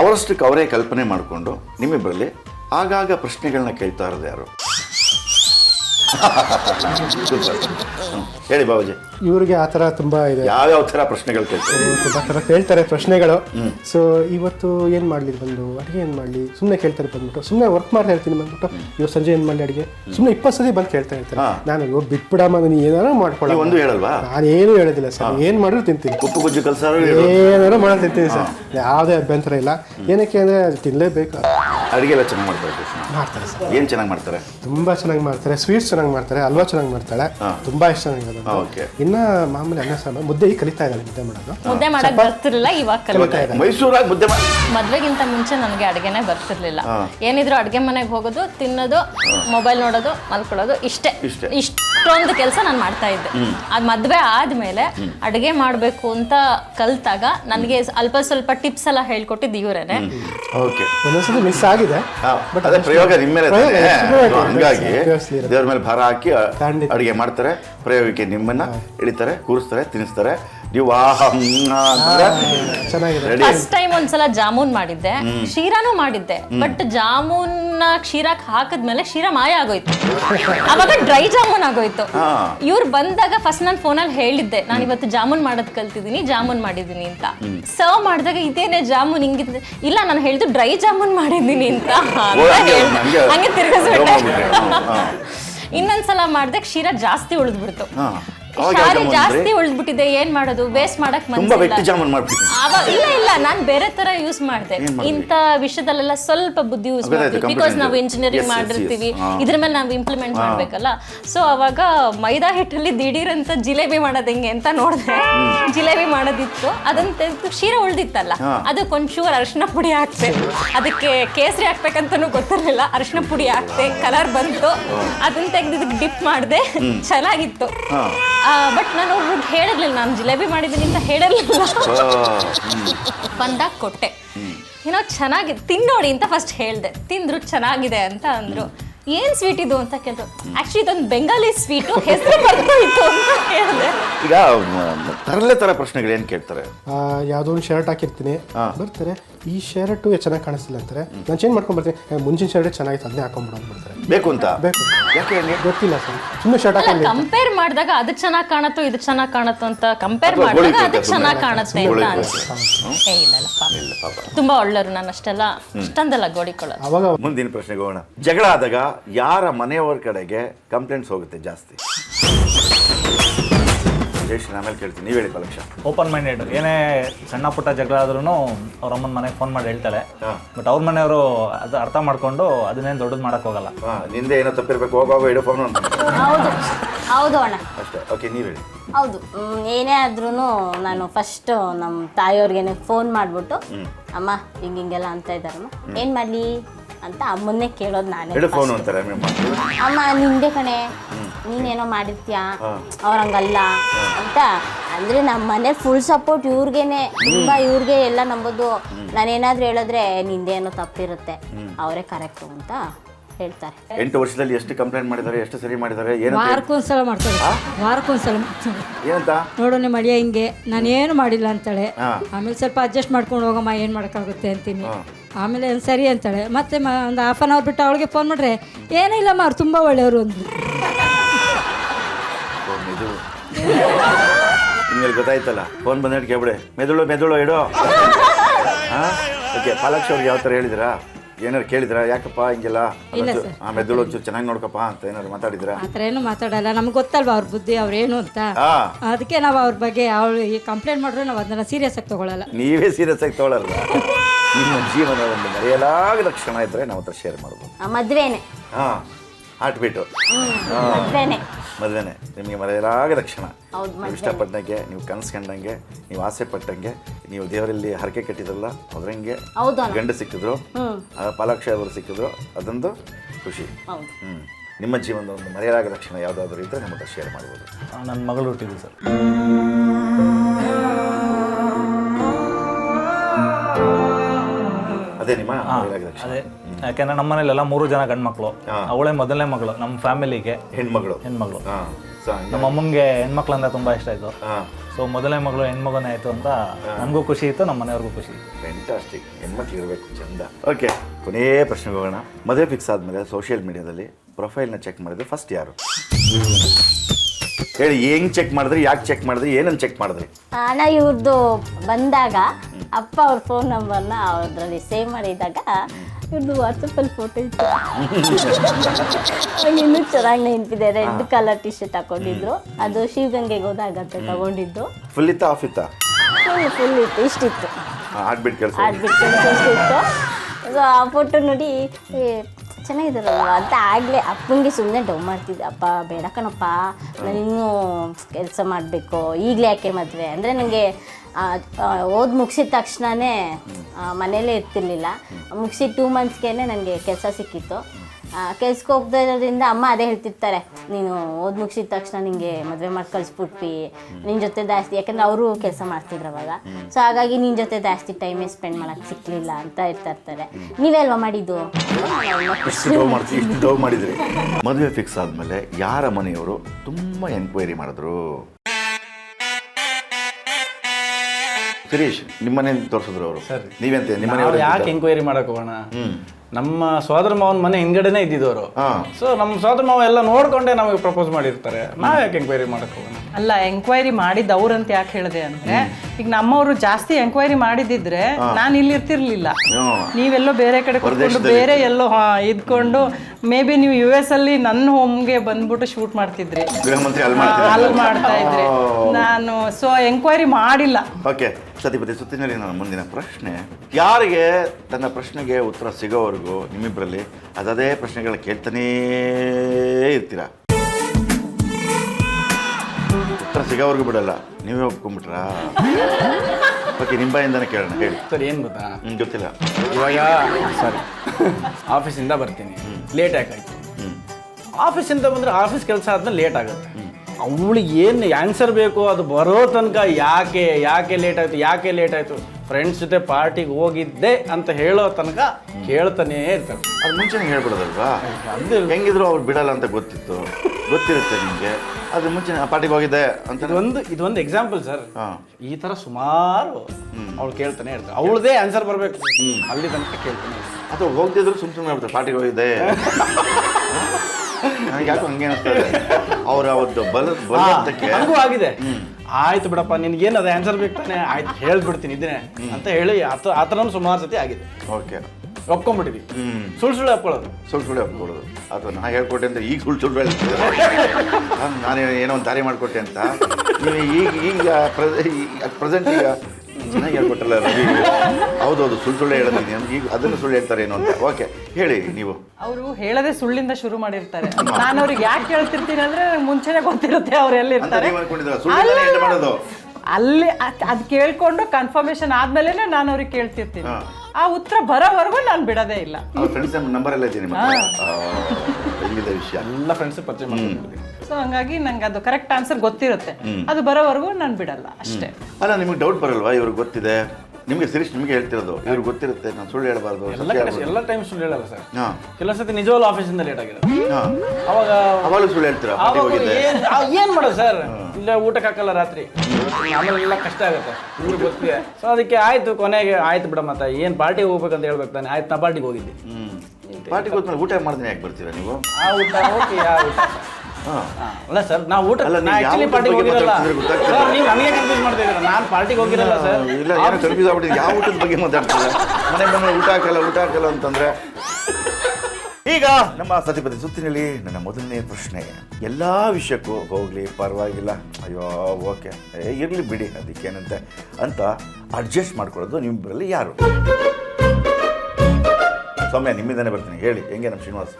ಅವರಷ್ಟಕ್ಕೆ ಅವರೇ ಕಲ್ಪನೆ ಮಾಡಿಕೊಂಡು ನಿಮ್ಮಿಬ್ಬರಲ್ಲಿ ಆಗಾಗ ಪ್ರಶ್ನೆಗಳನ್ನ ಕೇಳ್ತಾ ಇರೋದು ಯಾರು. ಹೇಳಿ ಬಾಬಾಜಿ. ಇವರಿಗೆ ಆ ಥರ ತುಂಬ ಇದೆ. ಯಾವ್ಯಾವ ಥರ ಪ್ರಶ್ನೆಗಳು ಕೇಳ್ತಾರೆ? ತುಂಬ ಥರ ಕೇಳ್ತಾರೆ ಪ್ರಶ್ನೆಗಳು. ಸೊ ಇವತ್ತು ಏನು ಮಾಡಲಿ ಬಂದು? ಅಡುಗೆ ಏನು ಮಾಡಲಿ? ಸುಮ್ಮನೆ ಕೇಳ್ತಾರೆ ಬಂದ್ಬಿಟ್ಟು. ಸುಮ್ಮನೆ ವರ್ಕ್ ಮಾಡ್ತಾ ಇರ್ತೀನಿ ಬಂದ್ಬಿಟ್ಟು. ಇವತ್ತು ಸಂಜೆ ಏನು ಮಾಡಲಿ ಅಡುಗೆ? ಸುಮ್ಮನೆ ಇಪ್ಪತ್ತು ಸತಿ ಬಂದು ಕೇಳ್ತಾ ಇರ್ತಾರೆ. ನಾನು ಇವಾಗ ಬಿಟ್ಬಿಡಮ್ಮ ನೀನು ಏನಾರು ಮಾಡ್ಕೊಳ್ಳಿ ಒಂದು ಹೇಳಲ್ವಾ? ಏನು ಹೇಳೋದಿಲ್ಲ ಸರ್. ಏನು ಮಾಡಿದ್ರು ತಿಂತೀನಿ. ಉಪ್ಪು ಗುಜ್ಜು ಕೆಲಸ ಏನಾರು ಮಾಡೋದು ತಿಂತೀನಿ ಸರ್. ಯಾವುದೇ ಅಭ್ಯಂತರ ಇಲ್ಲ. ಏನಕ್ಕೆ ಅಂದರೆ ಅದು ತಿನ್ನಲೇಬೇಕು ಅಡುಗೆ ಎಲ್ಲ ಚೆನ್ನಾಗಿ ಮಾಡ್ತಾರೆ ಮಾಡ್ತಾರೆ ಸರ್. ಏನು ಚೆನ್ನಾಗಿ ಮಾಡ್ತಾರೆ? ತುಂಬ ಚೆನ್ನಾಗಿ ಮಾಡ್ತಾರೆ. ಸ್ವೀಟ್ಸ್ ಚೆನ್ನಾಗಿ ಮಾಡ್ತಾರೆ. ಹಲ್ವಾ ಚೆನ್ನಾಗಿ ಮಾಡ್ತಾಳೆ. ತುಂಬ ಇಷ್ಟ. ನನಗೆ ಅದು ಓಕೆ ಇನ್ನು ಮಾಮೂಲಿ ಅನ್ನ ಸಾಂಬಾರ್ ಮುದ್ದೆ ಈಗ ಕಲಿತಾ ಇದ್ದಾಳೆ ಮುದ್ದೆ ಮಾಡೋದು. ಮುದ್ದೆ ಮಾಡಕ್ ಬರ್ತಿರ್ಲಿಲ್ಲ ಇವಾಗ ಕಲಿತಾ ಇದ್ದಾರೆ ಮೈಸೂರಾಗ ಮುದ್ದೆ ಮಾಡಿ ಮದ್ವೆಗಿಂತ ಮುಂಚೆ ನನಗೆ ಅಡುಗೆನೇ ಬರ್ತಿರ್ಲಿಲ್ಲ. ಏನಿದ್ರು ಅಡುಗೆ ಮನೆಗೆ ಹೋಗೋದು ತಿನ್ನೋದು ಮೊಬೈಲ್ ನೋಡೋದು ಮಲ್ಕೊಳ್ಳೋದು ಇಷ್ಟೇ. ಇಷ್ಟೇ. ಇಷ್ಟೊಂದು ಕೆಲಸ ನಾನು ಮಾಡ್ತಾ ಇದ್ದೆ. ಅದು ಮದುವೆ ಆದ್ಮೇಲೆ ಅಡುಗೆ ಮಾಡಬೇಕು ಅಂತ ಕಲ್ತಾಗ ನನಗೆ ಅಲ್ಪ ಸ್ವಲ್ಪ ಟಿಪ್ಸ್ ಎಲ್ಲ ಹೇಳ್ಕೊಟ್ಟಿದ್ದು ಇವರೇನೆ. ಓಕೆ ಒಂದೊಂದ್ಸತಿ ಮಿಸ್ ಆಗಿದೆ. ಬಟ್ ಅದೇ ಪ್ರಯೋಗ ನಿಮ್ಮ ಮೇಲೆ ಪ್ರಯೋಗ ತಾನೇ? ಎಷ್ಟು ಅದು ಹಂಗಾಗಿ ಇರುತ್ತೆ. ದೇವ್ರ ಮೇಲೆ ಭಾರ ಹಾಕಿ ಖಂಡಿತ. ಅಡುಗೆ ಮಾಡ್ತಾರೆ ಪ್ರಯೋಗಕ್ಕೆ ನಿಮ್ಮನ್ನ ಇಳಿತಾರೆ ಕೂರಿಸ್ತಾರೆ ತಿನ್ನಿಸ್ತಾರೆ. ನೀವು ಅಂತಂದ್ರೆ ಚೆನ್ನಾಗಿದೆ. ರೆಡಿ ಫಸ್ಟ್ ಟೈಮ್ ಒಂದ್ಸಲ ಜಾಮೂನ್ ಮಾಡಿದ್ದೆ. ಶೀರಾನು ಮಾಡಿದ್ದೆ. ಬಟ್ ಜಾಮೂನ್ ಕ್ಷೀರಕ್ ಹಾಕಿದ್ಮೇಲೆ ಶೀರ ಮಾಯ ಆಗೋಯ್ತು. ಅವಾಗ ಡ್ರೈ ಜಾಮೂನ್ ಆಗೋಯ್ತು. ಇವ್ರು ಬಂದಾಗ ಫಸ್ಟ್ ನಾನು ಅಲ್ಲಿ ಹೇಳಿದ್ದೆ ನಾನು ಇವತ್ತು ಜಾಮೂನ್ ಮಾಡೋದ್ ಕಲ್ತಿದ್ದೀನಿ ಜಾಮೂನ್ ಮಾಡಿದ್ದೀನಿ ಅಂತ. ಸರ್ವ್ ಮಾಡಿದಾಗ ಇದೇನೆ ಜಾಮೂನ್ ಹಿಂಗ ಇಲ್ಲ ನಾನು ಹೇಳಿದ್ದು ಡ್ರೈ ಜಾಮೂನ್ ಮಾಡಿದ್ದೀನಿ ಅಂತ ಹೇಳ್ದೆ. ಹಂಗೆ. ಹಂಗೆ ತಿರ್ಗಿಸ್ಬಿಟ್ಟೆ. ಹಾ. ಇನ್ನೊಂದ್ಸಲ ಮಾಡಿದೆ ಕ್ಷೀರ ಜಾಸ್ತಿ ಉಳಿದ್ಬಿಡ್ತು. ಹಾ. ಅವಾಗ ಶಾರಿ ಜಾಮೂನ್ ಜಾಸ್ತಿ ಅಂದ್ರೆ? ಉಳಿದ್ಬಿಟ್ಟಿದೆ ಏನ್ ಮಾಡೋದು? ವೇಸ್ಟ್ ಮಾಡಕ್ ತುಂಬಾ ಮನ್ಸಿಲ್ಲ. ವೆಟ್ಟಿ ಜಾಮೂನ್ ಮಾಡ್ಬಿಡ್ತೀನಿ ಆವಾಗ ಇಲ್ಲ ಇಲ್ಲ ನಾನು ಬೇರೆ ತರ ಯೂಸ್ ಮಾಡಿದೆ. ಏನ್ ಮಾಡಿದ್ರಿ? ಇಂಥ ವಿಷಯದಲ್ಲೆಲ್ಲ ಸ್ವಲ್ಪ ಬುದ್ಧಿ ಯೂಸ್ ಗೊತ್ತಾಯ್ತು, ಮಾಡ್ತೀವಿ computer ಬಿಕಾಸ್ ನಾವು. ಇಂಜಿನಿಯರಿಂಗ್ Yes, yes, ಮಾಡಿರ್ತೀವಿ. yes. ಹಾ. ಇದ್ರ ಮೇಲೆ ನಾವು ಇಂಪ್ಲಿಮೆಂಟ್ ಮಾಡ್ಬೇಕಲ್ಲ. ಸೊ ಅವಾಗ ಮೈದಾ ಹಿಟ್ಟಲ್ಲಿ ದಿಢೀರಂತ ಜಿಲೇಬಿ ಮಾಡೋದ್ ಹೆಂಗೆ ಅಂತ ನೋಡಿದೆ. ಜಿಲೇಬಿ ಮಾಡೋದಿತ್ತು. ಅದನ್ನ ತೆಗ್ದು ಕ್ಷೀರ ಉಳ್ದಿತ್ತಲ್ಲ. ಅದಕ್ಕೆ ಒಂಚೂರು ಅರಿಶಿನ ಪುಡಿ ಹಾಕ್ತೆ ಅದಕ್ಕೆ ಕೇಸರಿ ಹಾಕ್ಬೇಕಂತನೂ ಗೊತ್ತಿರಲಿಲ್ಲ. ಅರಿಶಿನ ಪುಡಿ ಹಾಕ್ತೆ ಕಲರ್ ಬಂತು. ಅದನ್ನ ತೆಗ್ದಿದ್ ಡಿಪ್ ಮಾಡಿದೆ. ಚೆನ್ನಾಗಿತ್ತು. ಬಟ್ ನಾನು ಅವ್ರಿಗೆ ಹೇಳಿರ್ಲಿಲ್ಲ. ನಾನು ಜಿಲೇಬಿ ಮಾಡಿದ್ದೀನಿ ಅಂತ ಹೇಳಿರ್ಲಿಲ್ಲ. ಬಂದಾಗ ಕೊಟ್ಟೆ. ಏನೋ ಚೆನ್ನಾಗಿದೆ ತಿನ್ನೋಡಿ ಅಂತ ಫಸ್ಟ್ ಹೇಳಿದೆ. ತಿಂದ್ರು ಚೆನ್ನಾಗಿದೆ ಅಂತ ಅಂದ್ರು. ಏನ್ ಸ್ವೀಟ್ ಇದು ಅಂತ ಕೇಳಿದ್ರು ಆಕ್ಚುಲಿ ಇದೊಂದು ಬೆಂಗಾಲಿ ಸ್ವೀಟು ಹೆಸರು ಬರ್ತಾಯಿತ್ತು ಅಂತ ಹೇಳಿದೆ ಈಗ ತರಲೆ ತರ ಪ್ರಶ್ನೆಗಳು ಏನ್ ಕೇಳ್ತಾರೆ? ಆ, ಯಾವುದೋ ಒಂದು ಶರ್ಟ್ ಹಾಕಿರ್ತೀನಿ. ಬರ್ತಾರೆ. ಈ ಶರ್ಟು ಚೆನ್ನಾಗಿ ಕಾಣಿಸ್ತಿಲ್ಲ ಅಂತಾರೆ. ನಾನು ಚೇಂಜ್ ಮಾಡ್ಕೊಂಡ್ ಬರ್ತೀನಿ. ಮುಂಚಿನ ಶರ್ಟ್ ಚೆನ್ನಾಗಿತ್ತು ಅದನ್ನೇ ಹಾಕೊಂಡ್ಬಿಡು ಅಂದ್ಬಿಡ್ತಾರೆ ಬೇಕು ಅಂತ? ಬೇಕು. ಯಾಕೆ ಗೊತ್ತಿಲ್ಲ ಸರ್. ಸುಮ್ಮನೆ ಶರ್ಟ್ ಹಾಕೊಂಡು ಕಂಪೇರ್ ಮಾಡಿದಾಗ ಅದು ಚೆನ್ನಾಗಿ ಕಾಣತ್ತೋ ಇದು ಚೆನ್ನಾಗಿ ಕಾಣತ್ತೋ ಅಂತ ಕಂಪೇರ್ ಮಾಡಿದಾಗ ಅದು ಚೆನ್ನಾಗಿ. ಕಾಣುತ್ತೆ ಅಂತ. ಅನ್ಸುತ್ತೆ. ಏ ಇಲ್ಲ ಇಲ್ಲ ಪಾಪ. ತುಂಬಾ ಒಳ್ಳರು ನಾನು ಅಷ್ಟೆಲ್ಲ ಅಷ್ಟೊಂದೆಲ್ಲ ಗೋಡಿಕೊಳ್ಳೋದು. ಅವಾಗ ಮುಂದಿನ ಪ್ರಶ್ನೆಗೆ ಹೋಗೋಣ. ಜಗಳ ಆದಾಗ ಯಾರ ಮನೆಯವರ ಕಡೆಗೆ ಕಂಪ್ಲೇಂಟ್ಸ್ ಹೋಗುತ್ತೆ ಜಾಸ್ತಿ? ಆಮೇಲೆ ಕೇಳ್ತೀನಿ ನೀವು ಹೇಳಿ ಪಲಕ್ಷ ಓಪನ್ ಮೈಂಡೆಡ್ ಏನೇ ಸಣ್ಣ ಪುಟ್ಟ ಜಗಳ ಆದ್ರೂ ಅವ್ರ ಅಮ್ಮನ ಮನೆಗೆ ಫೋನ್ ಮಾಡಿ ಹೇಳ್ತಾರೆ ಬಟ್ ಅವ್ರ ಮನೆಯವರು ಅದು ಅರ್ಥ ಮಾಡ್ಕೊಂಡು ಅದನ್ನೇನು ದೊಡ್ಡದು ಮಾಡಕ್ ಹೋಗಲ್ಲ. ಹಾ ನಿಂದೆ ಏನೋ ತಪ್ಪಿರ್ಬೇಕು ಹೋಗುವಾಗ ಇಡೋ ಫೋನ್ ಅಂತ. ಹೌದು. ಹೌದು ಅಣ್ಣ. ಅಷ್ಟೇ. ಓಕೆ ನೀವು ಹೇಳಿ. ಹೌದು. ಮ್, ಏನೇ ಆದ್ರೂ ನಾನು ಫಸ್ಟ್ ನಮ್ಮ ತಾಯಿಯವ್ರಿಗೆ ಫೋನ್ ಮಾಡಿಬಿಟ್ಟು ಅಮ್ಮ ಹಿಂಗೆ ಹಿಂಗೆಲ್ಲ ಅಂತ ಇದ್ದಾರಮ್ಮ. ಏನು ಮಾಡಲಿ? ಅಂತ ಅಮ್ಮನ್ನೇ ಕೇಳೋದು ನಾನೇ ಫೋನ್ ಅಂತಾರೆ. ಅಮ್ಮ ನಿಂದೆ ಕಣೆ. ನೀನೇನೋ ಮಾಡಿರ್ತೀಯಾ? ಅವ್ರ ಹಂಗಲ್ಲ ಅಂತ. ಅಂದ್ರೆ ನಮ್ಮ ಮನೆ ಫುಲ್ ಸಪೋರ್ಟ್ ಇವ್ರಿಗೇನೆ. ತುಂಬಾ ಇವ್ರಿಗೆ ಎಲ್ಲ ನಂಬೋದು. ನಾನೇನಾದ್ರೂ ಹೇಳಿದ್ರೆ ನಿಂದೇನೋ ತಪ್ಪಿರುತ್ತೆ. ಅವರೇ ಕರೆಕ್ಟ್ ಅಂತ ಹೇಳ್ತಾರೆ. ಎಂಟು ವರ್ಷದಲ್ಲಿ ಎಷ್ಟು ಕಂಪ್ಲೇಂಟ್ ಮಾಡಿದ್ದಾರೆ ಎಷ್ಟು ಸರಿ ಮಾಡಿದ್ದಾರೆ ಏನಂತ ವಾರಕ್ಕೊಂದ್ಸಲ ಮಾಡ್ತಾರೆ. ವಾರಕ್ಕೊಂದ್ಸಲ ಏನಂತ? ನೋಡೋಣ ಮಡಿಯ ಹಿಂಗೆ. ನಾನೇನು ಮಾಡಿಲ್ಲ ಅಂತಾಳೆ. ಆಮೇಲೆ ಸ್ವಲ್ಪ ಅಡ್ಜಸ್ಟ್ ಮಾಡ್ಕೊಂಡು ಹೋಗಮ್ಮ ಏನು ಮಾಡೋಕ್ಕಾಗುತ್ತೆ ಅಂತೀನಿ. ಆಮೇಲೆ ಸರಿ ಅಂತಾಳೆ. ಮತ್ತೆ ಮ ಒಂದು ಹಾಫ್ ಆನ್ ಅವರ್ ಬಿಟ್ಟು ಅವಳಿಗೆ ಫೋನ್ ಮಾಡ್ರೆ ಏನಿಲ್ಲಮ್ಮ ಅವ್ರು ತುಂಬ ಒಳ್ಳೆಯವರು ಅಂದ್ರು ನಿಮ್ಗೆ ಗೊತ್ತಾಯ್ತಲ್ಲ ಫೋನ್ ಬಂದ ಕೇಳ್ಬಿಡೆ. ಮೆದುಳು ಮೆದುಳು ಇಡು ಹಾಂ? ಓಕೆ ಪಾಲಕ್ಷ ಅವ್ರಿಗೆ ಯಾವ ಥರ ಹೇಳಿದಿರಾ ಏನಾರು ಕೇಳಿದ್ರಾ ಯಾಕಪ್ಪ ಹಿಂಗೆಲ್ಲ? ಇಲ್ಲ ಆ ಮೆದುಳು ಒಂಚೂರು ಚೆನ್ನಾಗಿ ನೋಡ್ಕಪ್ಪ ಅಂತ ಏನಾರು ಮಾತಾಡಿದ್ರಾ ಆ ಥರ ಏನು ಮಾತಾಡಲ್ಲ. ನಮ್ಗೆ ಗೊತ್ತಲ್ವಾ ಅವ್ರ ಬುದ್ಧಿ ಅವ್ರೇನು ಅಂತ? ಹಾ. ಅದಕ್ಕೆ ನಾವು ಅವ್ರ ಬಗ್ಗೆ ಅವಳು ಈ ಕಂಪ್ಲೇಂಟ್ ಮಾಡಿದ್ರೆ ನಾವು ಅದನ್ನ ಸೀರಿಯಸ್ ಆಗಿ ತಗೊಳ್ಳಲ್ಲ ನೀವೇ ಸೀರಿಯಸ್ ಆಗಿ ತೊಗೊಳಲ್ಲ ನಿಮ್ಮ ಜೀವನ ಒಂದು ಮರೆಯಲಾಗದ ಕ್ಷಣ ಇದ್ರೆ ನಾವು ಹತ್ರ ಶೇರ್ ಮಾಡ್ಬೋದು. ಮದ್ವೆನೆ. ಹಾ ಹಾರ್ಟ್ ಬಿಟ್ಟು ಮದ್ವೆನೆ. ಮದುವೆನೆ. ನಿಮಗೆ ಮರೆಯಲಾಗದ ಕ್ಷಣ. ಹೌದು, ನೀವು ಇಷ್ಟಪಟ್ಟಂಗೆ ನೀವು ಕನಸು ಕಂಡಂಗೆ ನೀವು ಆಸೆ ಪಟ್ಟಂಗೆ ನೀವು ದೇವರಲ್ಲಿ ಹರಕೆ ಕಟ್ಟಿದ್ರಲ್ಲ ಅದ್ರಂಗೆ ಹೌದು ಅಣ್ಣ. ಗಂಡು ಸಿಕ್ಕಿದ್ರು ಆ ಪಾಲಾಕ್ಷ ಅವರು ಸಿಕ್ಕಿದ್ರು ಅದೊಂದು ಖುಷಿ. ಹೌದು. ಹ್ಞೂ ನಿಮ್ಮ ಜೀವನದ ಒಂದು ಮರೆಯಲಾಗದ ಕ್ಷಣ ಯಾವುದಾದ್ರೂ ಇದ್ದರೆ ನಮ್ಮ ಹತ್ರ ಶೇರ್ ಮಾಡ್ಬೋದು. ನನ್ನ ಮಗಳು ಹುಟ್ಟಿದ್ವಿ ಸರ್. ಅದೇ ನಿಮ್ಮ ಅದೇ. ಯಾಕೆಂದ್ರೆ ನಮ್ಮ ಮನೇಲೆಲ್ಲ ಮೂರು ಜನ ಗಂಡ್ಮಕ್ಳು. ಅವಳೇ ಮೊದಲನೇ ಮಗಳು ನಮ್ಮ ಫ್ಯಾಮಿಲಿಗೆ. ಹೆಣ್ಮಗಳು. ಹೆಣ್ಮಗಳು. ನಮ್ಮ ಅಮ್ಮಂಗೆ ಹೆಣ್ಮಕ್ಳು ಅಂದ್ರೆ ತುಂಬಾ ಇಷ್ಟ ಆಯ್ತು. ಸೊ ಮೊದಲನೇ ಮಗಳು ಹೆಣ್ಮಗನೇ ಆಯ್ತು ಅಂತ ನಮಗೂ ಖುಷಿ ಇತ್ತು ನಮ್ಮ ಮನೆಯವ್ರಿಗೂ ಖುಷಿ ಫ್ಯಾಂಟಾಸ್ಟಿಕ್ ಹೆಣ್ಮಕ್ಳು ಇರಬೇಕು ಚಂದ. ಓಕೆ ಕೊನೆಯ ಪ್ರಶ್ನೆಗೆ ಹೋಗೋಣ. ಮದುವೆ ಫಿಕ್ಸ್ ಆದಮೇಲೆ ಸೋಷಿಯಲ್ ಮೀಡಿಯಾದಲ್ಲಿ ಪ್ರೊಫೈಲ್ನ ಚೆಕ್ ಮಾಡಿದ್ರೆ ಫಸ್ಟ್ ಯಾರು? ಹೇಳಿ ಹೆಂಗ್ ಚೆಕ್ ಮಾಡಿದ್ರಿ ಯಾಕೆ ಚೆಕ್ ಮಾಡಿದ್ರಿ ಏನನ್ನ ಚೆಕ್ ಮಾಡಿದ್ರಿ? ಹಣ ಇವ್ರದ್ದು ಬಂದಾಗ ಅಪ್ಪ ಅವ್ರ ಫೋನ್ ನಂಬರ್ನ ಅದರಲ್ಲಿ ಸೇವ್ ಮಾಡಿದಾಗ ಇವ್ರದ್ದು ವಾಟ್ಸಪ್ಪಲ್ಲಿ ಫೋಟೋ ಇತ್ತು. ಇನ್ನೂ ಚೆನ್ನಾಗಿ ನೆನಪಿದೆ. ರೆಡ್ ಕಲರ್ ಟಿ ಶರ್ಟ್ ಹಾಕೊಂಡಿದ್ರು. ಅದು ಶಿವಗಂಗೆಗೆ ಹೋದಾಗತ್ತೆ ತಗೊಂಡಿದ್ದು. ಫುಲ್ ಇತ್ತು ಆಫ್ ಇತ್ತಾ? ಫುಲ್ ಫುಲ್ ಇತ್ತು. ಇಷ್ಟಿತ್ತು. ಆಡ್ಬಿಟ್ಟು ಕೆಲಸ ಇಷ್ಟಿತ್ತು. ಸೊ ಆ ಫೋಟೋ ನೋಡಿ ಏ, ಚೆನ್ನಾಗಿದಾರಲ್ವ ಅಂತ ಆಗಲೇ ಅಪ್ಪನಿಗೆ ಸುಮ್ಮನೆ ಡೌ ಮಾಡ್ತಿದ್ದೆ. ಅಪ್ಪ ಬೇಡ ಕಣಪ್ಪ. ನಾನು ಇನ್ನೂ ಕೆಲಸ ಮಾಡಬೇಕು. ಈಗಲೇ ಯಾಕೆ ಮದುವೆ? ಅಂದರೆ ನನಗೆ ಓದ್ ಮುಗಿಸಿದ ತಕ್ಷಣವೇ ಮನೇಲೇ ಇರ್ತಿರ್ಲಿಲ್ಲ. ಮುಗಿಸಿ ಟೂ ಮಂತ್ಸ್ಗೆ ನನಗೆ ಕೆಲಸ ಸಿಕ್ಕಿತ್ತು. ಕೆಲ್ಸಕ್ಕೆ ಹೋಗ್ತಾ ಇರೋದ್ರಿಂದ ಅಮ್ಮ ಅದೇ ಹೇಳ್ತಿರ್ತಾರೆ, ನೀನು ಓದ್ ಮುಗಿಸಿದ ತಕ್ಷಣ ನಿಂಗೆ ಮದುವೆ ಮಾಡಿ ಕಳಿಸ್ಬಿಟ್ವಿ. ನಿನ್ನ ಜೊತೆ ಜಾಸ್ತಿ, ಯಾಕಂದ್ರೆ ಅವರು ಕೆಲಸ ಮಾಡ್ತಿದ್ರು ಅವಾಗ. ಸೊ ಹಾಗಾಗಿ ನಿನ್ನ ಜೊತೆ ಜಾಸ್ತಿ ಟೈಮೇ ಸ್ಪೆಂಡ್ ಮಾಡೋಕ್ಕೆ ಸಿಕ್ಕಲಿಲ್ಲ ಅಂತ ಇರ್ತಾ ಇರ್ತಾರೆ. ನೀವೇ ಅಲ್ವಾ ಮಾಡಿದ್ದು ಮದುವೆ ಫಿಕ್ಸ್ ಆದಮೇಲೆ ಯಾರ ಮನೆಯವರು ತುಂಬ ಎನ್ಕ್ವೈರಿ ಮಾಡಿದ್ರು? ಸುರೇಶ್ ನಿಮ್ಮನೆ ತೋರಿಸಿದ್ರು ಅವರು? ನೀವೆಂತ? ನಿಮ್ಮ ನಾವು ಯಾಕೆ ಎಂಕ್ವೈರಿ ಮಾಡಕ್ ಹೋಗೋಣ? ನಮ್ಮ ಸೋದರ ಮಾವನ ಮನೆ ಹಿಂದ್ಗಡೆನೇ ಇದ್ದಿದ್ದವರು. ಸೊ ನಮ್ಮ ಸೋದರ ಮಾವ ಎಲ್ಲ ನೋಡ್ಕೊಂಡೇ ನಮಗೆ ಪ್ರಪೋಸ್ ಮಾಡಿರ್ತಾರೆ. ನಾ ಯಾಕೆ ಎಂಕ್ವೈರಿ ಮಾಡಕ್ ಹೋಗೋಣ? ಅಲ್ಲ ಎಂಕ್ವೈರಿ ಮಾಡಿದ್ದು ಅವ್ರಂತ ಯಾಕೆ ಹೇಳಿದೆ ಅಂದ್ರೆ ಈಗ ನಮ್ಮವರು ಜಾಸ್ತಿ ಎಂಕ್ವೈರಿ ಮಾಡಿದಿದ್ರೆ ನಾನು ಇಲ್ಲಿ ಇರ್ತಿರ್ಲಿಲ್ಲ. ನೀವೆಲ್ಲೋ ಬೇರೆ ಕಡೆ ಕೂತ್ಕೊಂಡು ಬೇರೆ ಎಲ್ಲೋ ಹಾ, ಇದ್ಕೊಂಡು ಮೇ ಬಿ ನೀವು ಯು ಎಸ್ ಅಲ್ಲಿ ನನ್ನ ಹೋಮ್ಗೆ ಬಂದ್ಬಿಟ್ಟು ಶೂಟ್ ಮಾಡ್ತಿದ್ರಿ. ಅಲ್ಲಿ ಮಾಡ್ತಾ ಇದ್ರಿ. ನಾನು ಸೊ ಎಂಕ್ವೈರಿ ಮಾಡಿಲ್ಲ. ಓಕೆ ಸತಿಪತಿ ಸುತ್ತಿನಲ್ಲಿ ನನ್ನ ಮುಂದಿನ ಪ್ರಶ್ನೆ. ಯಾರಿಗೆ ತನ್ನ ಪ್ರಶ್ನೆಗೆ ಉತ್ತರ ಸಿಗೋವರೆಗೂ ನಿಮ್ಮಿಬ್ಬರಲ್ಲಿ ಅದೇ ಪ್ರಶ್ನೆಗಳ ಕೇಳ್ತಾನೇ ಇರ್ತೀರಾ? ಉತ್ತರ ಸಿಗೋವರೆಗೂ ಬಿಡಲ್ಲ. ನೀವೇ ಒಪ್ಕೊಂಡ್ಬಿಟ್ರಾ? ಓಕೆ ನಿಮ್ಮ ಬಾಯಿಂದಾನೆ ಕೇಳೋಣ ಹೇಳಿ. ಸರ್ ಏನು ಗೊತ್ತಾ? ಹ್ಮ್, ಗೊತ್ತಿಲ್ಲ. ಇವಾಗ ಸರಿ. ಆಫೀಸಿಂದ ಬರ್ತೀನಿ. ಲೇಟ್ ಹ್ಞೂ ಆಫೀಸಿಂದ ಬಂದರೆ ಆಫೀಸ್ ಕೆಲಸ ಆದ್ಮೇಲೆ ಲೇಟ್ ಆಗುತ್ತೆ. ಅವಳಿಗೆ ಏನು ಆನ್ಸರ್ ಬೇಕು ಅದು ಬರೋ ತನಕ ಯಾಕೆ ಯಾಕೆ ಲೇಟ್ ಆಯಿತು ಯಾಕೆ ಲೇಟ್ ಆಯಿತು? ಫ್ರೆಂಡ್ಸ್ ಜೊತೆ ಪಾರ್ಟಿಗೆ ಹೋಗಿದ್ದೆ ಅಂತ ಹೇಳೋ ತನಕ ಕೇಳ್ತಾನೇ ಇರ್ತಾರೆ. ಅದು ಮುಂಚೆನೇ ಹೇಳ್ಬಿಡೋದಲ್ವಾ? ಹೆಂಗಿದ್ರು ಅವ್ರು ಬಿಡಲ್ಲ ಅಂತ ಗೊತ್ತಿತ್ತು. ಗೊತ್ತಿರುತ್ತೆ ನಿಮಗೆ. ಅದ್ರ ಮುಂಚೆ ಪಾರ್ಟಿಗೆ ಹೋಗಿದ್ದೆ ಅಂತ ಇದು ಒಂದು ಎಕ್ಸಾಂಪಲ್ ಸರ್ ಹಾಂ. ಈ ತರ ಸುಮಾರು ಅವಳು ಕೇಳ್ತಾನೆ ಇರ್ತಾರೆ ಅವಳದೇ ಆನ್ಸರ್ ಬರಬೇಕು. ಅಲ್ಲಿ ತನಕ ಕೇಳ್ತಾನೆ ಅದು ಅಥವಾ ಹೋಗ್ತಿದ್ರು ಸುಮ್ ಸುಮ್ಮನೆ ಆಗ್ಬಿಡ್ತಾರೆ. ಪಾರ್ಟಿಗೆ ಹೋಗಿದ್ದೆ. ನನಗೆ ಯಾಕೋ ಹಂಗೆ ಅನಿಸ್ತದೆ ಅವ್ರ ಅವತ್ತು ಬಲ ಬಲಕ್ಕೆ ಹಂಗೂ ಆಗಿದೆ. ಆಯ್ತು ಬಿಡಪ್ಪ ನಿನ್ಗೇನು ಅದು ಆನ್ಸರ್ ಬೇಕು ತಾನೆ. ಆಯ್ತು ಹೇಳ್ಬಿಡ್ತೀನಿ ಇದನ್ನೇ ಅಂತ ಹೇಳಿ ಆತ ಆ ಥರನೂ ಸುಮಾರು ಸತಿ ಆಗಿದೆ. ಓಕೆ. ಒಪ್ಕೊಂಡ್ಬಿಟ್ಟಿದ್ವಿ. ಸುಳ್ಳು ಸುಳ್ಳು ಒಪ್ಕೊಳ್ಳೋದು. ಸುಳ್ಳು ಸುಳ್ಳು ಹಾಕೊಳ್ಳೋದು ಅದು ನಾ ಹೇಳ್ಕೊಟ್ಟೆ ಅಂತ ಈಗ ಸುಳ್ಳು ಸುಳ್ಳು ಹೇಳ್ತೀನಿ ನಾನು ಏನೋ ಒಂದು ದಾರಿ ಮಾಡಿಕೊಟ್ಟೆ ಅಂತ. ನೀವು ಈಗ ಈಗ ಪ್ರೆಸೆಂಟ್ ಈಗ ಚೆನ್ನಾಗಿ ಹೇಳ್ಕೊಟ್ಟಲ್ಲ ರವಿ. ಹೌದೌದು ಸುಳ್ಳು ಸುಳ್ಳು ಹೇಳ್ತೀನಿ ಅಂತ ಈಗ ಅದನ್ನು ಸುಳ್ಳು ಹೇಳ್ತಾರೆ ಏನೋ ಅಂತ. ಓಕೆ ಹೇಳಿ ನೀವು. ಅವರು ಹೇಳದೆ ಸುಳ್ಳಿಂದ ಶುರು ಮಾಡಿರ್ತಾರೆ. ನಾನು ಅವ್ರಿಗೆ ಯಾಕೆ ಹೇಳ್ತಿರ್ತೀನಿ ಅಂದ್ರೆ ಮುಂಚೆನೆ ಗೊತ್ತಿರುತ್ತೆ ಅವ್ರು ಎಲ್ಲಿ ಎಲ್ಲಿರ್ತಾರೆ ಮಾಡೋದು? ಅಲ್ಲಿ ಅದು ಕೇಳ್ಕೊಂಡು ಕನ್ಫರ್ಮೇಶನ್ ಆದ್ಮೇಲೆ ನಾನು ಅವ್ರಿಗೆ ಕೇಳ್ತಿರ್ತೀನಿ. ಆ ಉತ್ತರ ಬರೋವರೆಗೂ ನಾನು ಬಿಡೋದೇ ಇಲ್ಲ. ಫ್ರೆಂಡ್ಸ್ ನಂಬರ್ ಎಲ್ಲ ಇದೆ ನಿಮ್ಮ ವಿಷಯ? ಎಲ್ಲ ಫ್ರೆಂಡ್ಸ್ ಪರಿಚಯ ಮಾಡ್ಕೊಂಡ್ಬಿಟ್ಟಿದ್ವಿ ಸೊ ಹಂಗಾಗಿ ನಂಗೆ ಅದು ಕರೆಕ್ಟ್ ಆನ್ಸರ್ ಗೊತ್ತಿರುತ್ತೆ. ಅದು ಬರೋವರೆಗೂ ನಾನು ಬಿಡಲ್ಲ ಅಷ್ಟೇ. ಅಲ್ಲ ನಿಮಗೆ ಡೌಟ್ ಬರಲ್ವಾ? ಇವ್ರಿಗೆ ಗೊತ್ತಿದೆ. ನಿಮಗೆ ಸಿರೀಶ್ ನಿಮಗೆ ಹೇಳ್ತಿರೋದು ಇವ್ರಿಗೆ ಗೊತ್ತಿರುತ್ತೆ ನಾನು ಸುಳ್ಳು ಹೇಳಬಾರ್ದು ಎಲ್ಲ ಕಡೆ ಎಲ್ಲ ಟೈಮ್ ಸುಳ್ಳು ಹೇಳಲ್ಲ ಸರ್. ಹಾಂ. ಕೆಲವು ಸತಿ ನಿಜವಾಗ್ಲೂ ಆಫೀಸಿಂದ ಲೇಟ್ ಆಗಿದೆ ಹಾಂ. ಅವಾಗ ಅವಾಗಲೂ ಸುಳ್ಳು ಹೇಳ್ತೀರಾ ಪಾರ್ಟಿಗೆ ಅವಾಗ ಹೋಗಿದ್ದೆ? ಏನ್ ಆ, ಏನ್ ಮಾಡೋದು ಸರ್? ಇಲ್ಲ ಊಟಕ್ಕೆ ಹಾಕಲ್ಲ ರಾತ್ರಿ. ಆಮೇಲೆ ಎಲ್ಲ ಕಷ್ಟ ಆಗುತ್ತೆ. ಇವ್ರಿಗೆ ಗೊತ್ತಿದೆ. ಸೊ ಅದಕ್ಕೆ ಆಯ್ತು ಕೊನೆಗೆ ಆಯ್ತು ಬಿಡ ಮತ್ತೆ ಏನ್ ಪಾರ್ಟಿಗೆ ಹೋಗ್ಬೇಕಂತ ಹೇಳ್ಬೇಕು ತಾನೆ. ಆಯ್ತು ನಾ ಪಾರ್ಟಿಗೆ ಹೋಗಿದ್ದೆ. ಪಾರ್ಟಿಗೆ ಹೋದ್ಮೇಲೆ ಊಟ ಮಾಡಿದ್ರೆ ಯಾಕೆ ಬರ್ತೀರಾ ನೀವು? ಆ ಊಟ ಓಕೆ ಆ ಊಟ. ಅಲ್ಲ ಸರ್ ನಾವು ಊಟ ಅಲ್ಲ, ನೀವು ಯಾವ ಆಕ್ಚುಲಿ ಊಟದ ಪಾರ್ಟಿಗೆ ಬಗ್ಗೆ ಹೋಗಿರಲ್ಲ. ಮಾತಾಡ್ತಿದ್ದೀರಿ ಗೊತ್ತಾಗ್ತಿಲ್ಲ. ಸರ್ ನೀವು ನನಗೆ ಕನ್ಫ್ಯೂಸ್ ಮಾಡ್ತಾ ಇದ್ದೀರಾ ನಾನು ಪಾರ್ಟಿಗೆ ಹೋಗಿರಲ್ಲ ಸರ್. ಇಲ್ಲ ಏನೋ ಕನ್ಫ್ಯೂಸ್ ಆಗ್ಬಿಟ್ಟಿದೆ. ಯಾವ ಊಟದ ಬಗ್ಗೆ ಮಾತಾಡ್ತೀರಾ ಮನೆ ಬಂದ್ರೆ ಊಟ ಹಾಕಲ್ಲ ಊಟ ಹಾಕಲ್ಲ ಅಂತಂದ್ರೆ? ಈಗ ನಮ್ಮ ಸತಿಪತಿ ಸುತ್ತಿನಲ್ಲಿ ನನ್ನ ಮೊದಲನೇ ಪ್ರಶ್ನೆ. ಎಲ್ಲ ವಿಷಯಕ್ಕೂ ಹೋಗ್ಲಿ ಪರವಾಗಿಲ್ಲ. ಅಯ್ಯೋ ಓಕೆ. ಇರಲಿ ಬಿಡಿ ಅದಕ್ಕೇನಂತೆ ಅಂತ ಅಡ್ಜಸ್ಟ್ ಮಾಡ್ಕೊಳ್ಳೋದು ನಿಮ್ಮಲ್ಲಿ ಯಾರು? ಸೌಮ್ಯ ನಿಮ್ಮಿಂದನೇ ಬರ್ತೀನಿ. ಹೇಳಿ ಹೆಂಗೆ ನಮ್ಮ ಶ್ರೀನಿವಾಸ್?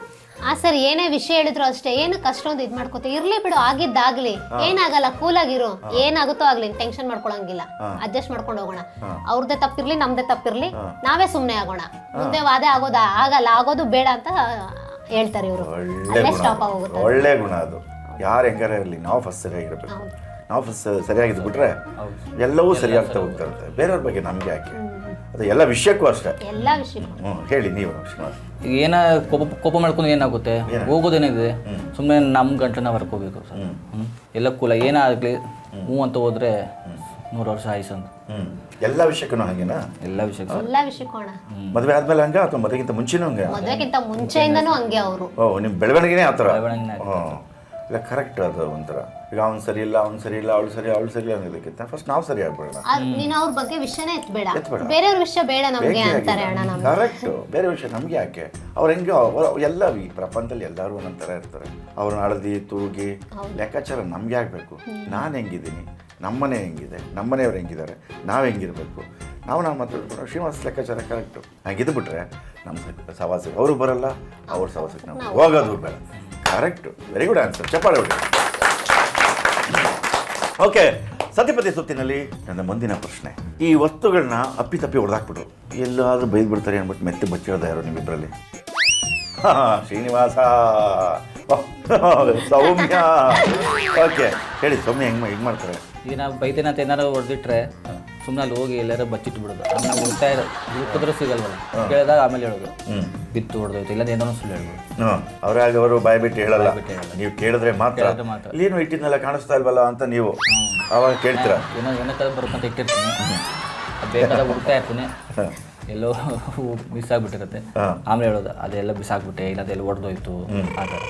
ಆ ಸರ್ ಏನೇ ವಿಷಯ ಹೇಳಿದ್ರು ಅಷ್ಟೇ ಏನಕ್ಕೆ ಅಷ್ಟೊಂದು ಇದ್ ಮಾಡ್ಕೋತ ಇರ್ಲಿ ಬಿಡು ಆಗಿದ್ದಾಗ್ಲಿ. ಏನಾಗಲ್ಲ ಕೂಲ್ ಆಗಿರು. ಏನಾಗುತ್ತೋ ಆಗ್ಲಿ ಟೆನ್ಷನ್ ಮಾಡ್ಕೊಳಂಗಿಲ್ಲ. ಅಡ್ಜಸ್ಟ್ ಮಾಡ್ಕೊಂಡು ಹೋಗೋಣ. ಅವ್ರದ್ದೇ ತಪ್ಪಿರ್ಲಿ ನಮ್ದೇ ತಪ್ಪಿರ್ಲಿ ನಾವೇ ಸುಮ್ನೆ ಆಗೋಣ. ಮುಂದೆ ವಾದ ಆಗೋದ? ಆಗಲ್ಲ ಆಗೋದು ಬೇಡ ಅಂತ ಹೇಳ್ತಾರೆ ಇವರು. ಒಳ್ಳೆ ಗುಣ ಸ್ಟಾಪ್. ಆಗೋಗುತ್ತೆ. ಒಳ್ಳೆ ಗುಣ ಅದು. ಯಾರು ಹೆಂಗಾರ ಇರಲಿ ನಾವು ಫಸ್ಟ್ ಸರಿಯಾಗಿರ್ಬೇಕು. ನಾವು ಫಸ್ಟ್ ಸರಿಯಾಗಿದ್ದು ಬಿಟ್ರೆ ಎಲ್ಲವೂ ಸರಿಯಾಗ್ತಾ ಹೋಗ್ತಾ ಇರುತ್ತೆ. ಬೇರೆಯವ್ರ ಬಗ್ಗೆ ನಮ್ಗೆ ಯಾಕೆ? ಅದು ಎಲ್ಲ ವಿಷಯಕ್ಕೂ ಅಷ್ಟೇ. ಎಲ್ಲ ವಿಷಯ ಹ್ಞೂ ಹೇಳಿ ನೀವು ಶ್ರೀನಿವಾಸ್ ಈಗ ಏನ ಕೋಪ ಕೋಪ ಮಾಡ್ಕೊಂಡು ಏನಾಗುತ್ತೆ? ಹೋಗೋದೇನಿದೆ? ಸುಮ್ಮನೆ ನಮ್ಮ ಗಂಟೆ ನಾವು ಹೊರ್ಕೋಬೇಕು ಸರ್. ಎಲ್ಲ ಕೂಲ ಏನಾಗಲಿ ಹ್ಞೂ ಅಂತ ಹೋದ್ರೆ ನೂರು ವರ್ಷ ಆಯ್ಸು ಅಂತ. ಹ್ಞೂ ಎಲ್ಲ ವಿಷಯಕ್ಕೂ ಹಾಗೇನಾ? ಎಲ್ಲ ವಿಷಯ ಎಲ್ಲ ಮದುವೆ ಆದ್ಮೇಲೆ ಹಂಗೆ ಅಥವಾ ಮದುವೆಗಿಂತ ಮುಂಚೆನೂ ಹಂಗೆ? ಮದುವೆಗಿಂತ ಮುಂಚೆಯಿಂದನೂ ಹಂಗೆ ಅವರು. ಓ ನಿಮ್ಮ ಬೆಳವಣಿಗೆನೇ ಆ ಥರ? ಬೆಳವಣಿಗೆನೇ ಆ ಹ್ಞೂ ಇಲ್ಲ ಕರೆಕ್ಟ್ ಅದು ಒಂಥರ. ಈಗ ಅವ್ನು ಸರಿ ಇಲ್ಲ ಅವ್ನು ಸರಿ ಇಲ್ಲ ಅವಳು ಸರಿ ಅವಳು ಸರಿ ಇಲ್ಲ ಅನ್ನೋದಕ್ಕಿಂತ ಫಸ್ಟ್ ನಾವು ಸರಿ ಆಗ್ಬೇಡ ನೀನು ಅವ್ರ ಬಗ್ಗೆ ವಿಷಯನೇ ಎತ್ಬೇಡ. ಎತ್ಬೇಡ. ಬೇರೆಯವ್ರ ವಿಷಯ ಬೇಡ ನಮ್ಗೆ ಅಂತಾರೆ ಅಣ್ಣ ನಮ್ಗೆ. ಕರೆಕ್ಟು ಬೇರೆ ವಿಷಯ ನಮಗೆ ಯಾಕೆ? ಅವ್ರು ಹೆಂಗೆ ಅವ್ರು ಎಲ್ಲ ಈ ಪ್ರಪಂಚದಲ್ಲಿ ಎಲ್ಲರೂ ಒಂದೊಂಥರ ಥರ ಇರ್ತಾರೆ. ಅವ್ರನ್ನ ಅಳದಿ ತೂಗಿ ಲೆಕ್ಕಾಚಾರ ನಮ್ಗೆ ಆಗಬೇಕು. ನಾನು ಹೆಂಗಿದ್ದೀನಿ? ನಮ್ಮನೆ ಹೆಂಗಿದೆ? ನಮ್ಮನೆಯವ್ರು ಹೆಂಗಿದ್ದಾರೆ? ನಾವು ಹೆಂಗಿರಬೇಕು? ನಾವು ನಾವು ಮಾತಾಡ್ಕೊಂಡು ಶ್ರೀನಿವಾಸ ಲೆಕ್ಕಾಚಾರ ಕರೆಕ್ಟು ಹಾಗಿದ್ದು ಬಿಟ್ರೆ ನಮ್ಮ ಸವಾಸಕ್ಕೆ ಅವರು ಬರಲ್ಲ ಅವ್ರ ಸವಾಸಕ್ಕೆ ನಾವು ಹೋಗೋದು ಬೇಡ. ಕರೆಕ್ಟು ವೆರಿ ಗುಡ್ ಆನ್ಸರ್ ಚಪ್ಪಾಳೆ ಹೊಡಿ. ಓಕೆ ಸತ್ಯಪತಿ ಸುತ್ತಿನಲ್ಲಿ ನನ್ನ ಮುಂದಿನ ಪ್ರಶ್ನೆ. ಈ ವಸ್ತುಗಳನ್ನ ಅಪ್ಪಿತಪ್ಪಿ ಹೊಡೆದಾಕ್ಬಿಟ್ರು ಎಲ್ಲಾದ್ರೂ ಬೈದು ಬಿಡ್ತಾರೆ ಅನ್ಬಿಟ್ಟು ಮೆತ್ತೆ ಬಚ್ಚಿರೋದ ಯಾರು ನಿಮ್ಮಿಬ್ಬರಲ್ಲಿ ಶ್ರೀನಿವಾಸ. ಸೌಮ್ಯ. ಓಕೆ ಹೇಳಿ, ಸೌಮ್ಯ ಹೆಂಗ್ ಹೆಂಗ್ ಮಾಡ್ತಾರೆ? ಈಗ ನಾವು ಬೈದಿನ ಅಂತ ಏನಾರು ಹೊಡೆದಿಟ್ರೆ ಸುಮ್ಮನೆ ಅಲ್ಲಿ ಹೋಗಿ ಎಲ್ಲಾರು ಬಚ್ಚಿಟ್ಟು ಬಿಡೋದು ಆಮೇಲೆ ಉಳಿತಾಯ ಹುಡುಕಿದ್ರೆ ಸಿಗಲ್ವಲ್ಲ ಕೇಳಿದಾಗ ಆಮೇಲೆ ಹೇಳೋದು. ಬಿತ್ತು ಹೊಡೆದೋಯ್ತು ಇಲ್ಲ ಏನೋ ಸುಳ್ಳು ಹೇಳ್ಬೋದು ಅವರಾಗ ಅವರು ಬಾಯ್ ಬಿಟ್ಟು ಹೇಳಲ್ಲ. ನೀವು ಕೇಳಿದ್ರೆ ಮಾತ್ರ. ಏನು ಇಟ್ಟಿದ್ನೆಲ್ಲ ಕಾಣಿಸ್ತಾ ಇಲ್ವಲ್ಲ ಅಂತ ನೀವು ಅವಾಗ ಕೇಳ್ತೀರ? ಏನೋ ಏನೋ ಥರ ಅಂತ ಇಟ್ಟಿರ್ತೀನಿ. ಅದು ಬೇಕಾದಾಗ ಹುಡುಕ್ತಾ ಇರ್ತೀನಿ. ಎಲ್ಲೋ ಮಿಸ್ ಆಗ್ಬಿಟ್ಟಿರುತ್ತೆ. ಆಮೇಲೆ ಹೇಳೋದು ಅದೆಲ್ಲ ಬಿಸಾಕ್ಬಿಟ್ಟೆ ಇಲ್ಲ ಅದೆಲ್ಲ ಹೊಡೆದೋಯ್ತು. ಆ ಥರ.